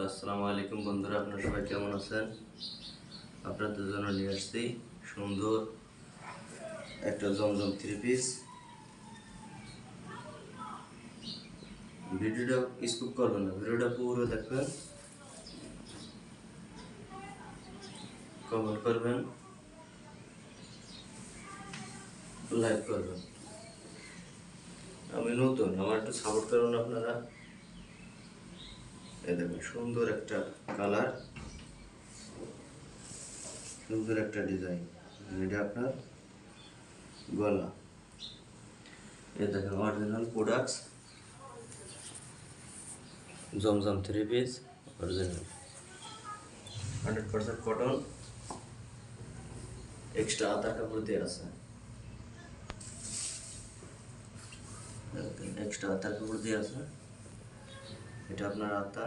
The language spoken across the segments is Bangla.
আসসালামু আলাইকুম বন্ধুরা, আপনারা সবাই কেমন আছেন? আপনাদের জন্য নিয়ে আসছি সুন্দর একটা জমজম থ্রি পিস ভিডিওটা স্কুপ করবেন না, ভিডিওটা পুরো দেখবেন। কমেন্ট করবেন। লাইক করবেন। আমি নতুন, আমার একটু সাপোর্ট করুন আপনারা। এই দেখুন, সুন্দর একটা কালার, সুন্দর একটা ডিজাইন। এটা আপনার গলা। এই দেখেন অরিজিনাল প্রোডাক্টস জমজম three piece original hundred percent cotton extra আধার কাপড় দিয়ে আছে। এক্সট্রা আধার কাপড় দিয়ে আছে। এটা আপনার আতা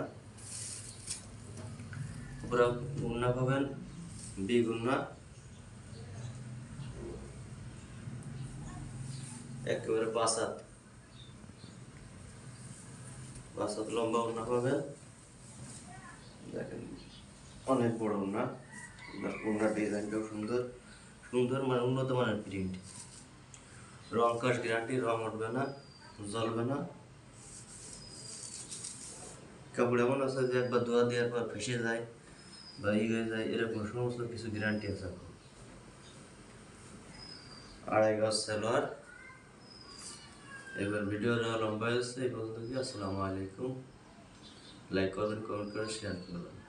উপরে গুন্না পাবেন, বি গুন্না একেবারে পাঁচ হাত। পাঁচ হাত লম্বা উন্না পাবেন। দেখেন, অনেক বড় উন্না উন্নার ডিজাইনটাও সুন্দর। সুন্দর মানে উন্নত মানের প্রিন্ট রং কাশ গ্যারান্টি রং উঠবে না, জ্বলবে না। কাপড় এমন আছে যে একবার ধোয়া দেওয়ার পর ফেসে যায় বা ই হয়ে যায় এরকম সমস্ত কিছু গ্যারান্টি আছে এখন আড়াই গজ সালোয়ার এবার ভিডিওটা লম্বা হয়েছে এই পর্যন্ত কি আসসালামু আলাইকুম লাইক করবেন কমেন্ট করে শেয়ার করবেন